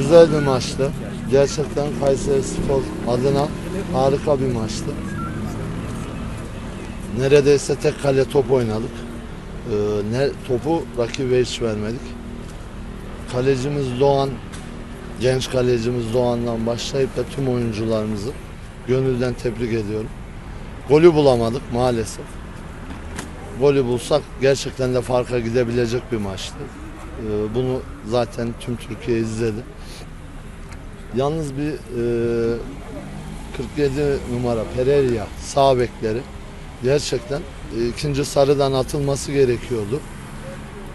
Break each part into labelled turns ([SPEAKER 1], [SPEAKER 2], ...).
[SPEAKER 1] Güzel bir maçtı. Gerçekten Kayseri Spor adına harika bir maçtı. Neredeyse tek kale top oynadık. Ee, ne topu rakibe hiç vermedik. Kalecimiz Doğan, genç kalecimiz Doğan'dan başlayıp da tüm oyuncularımızı gönülden tebrik ediyorum. Golü bulamadık maalesef. Golü bulsak gerçekten de farka gidebilecek bir maçtı. Ee, Bunu zaten tüm Türkiye izledi. Yalnız bir e, 47 numara Pereira sağ bekleri gerçekten e, ikinci sarıdan atılması gerekiyordu.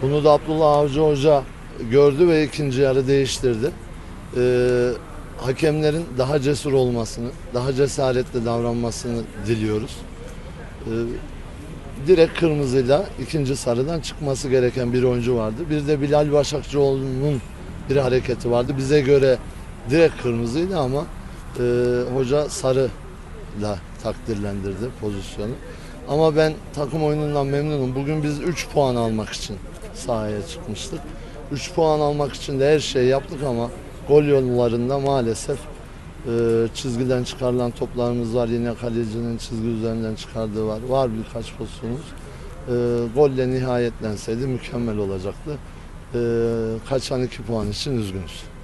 [SPEAKER 1] Bunu da Abdullah Avcı Hoca gördü ve ikinci yarı değiştirdi. Ee, hakemlerin daha cesur olmasını, daha cesaretli davranmasını diliyoruz. Ee, direkt kırmızıyla ikinci sarıdan çıkması gereken bir oyuncu vardı. Bir de Bilal Başakçıoğlu'nun bir hareketi vardı. Bize göre direkt kırmızıydı ama e, hoca sarıyla takdirlendirdi pozisyonu. Ama ben takım oyunundan memnunum. Bugün biz 3 puan almak için sahaya çıkmıştık. 3 puan almak için de her şeyi yaptık ama gol yollarında maalesef e, çizgiden çıkarılan toplarımız var. Yine kalecinin çizgi üzerinden çıkardığı var. Var birkaç pozisyonumuz. E, golle nihayetlenseydi mükemmel olacaktı. E, kaçan 2 puan için üzgünüz.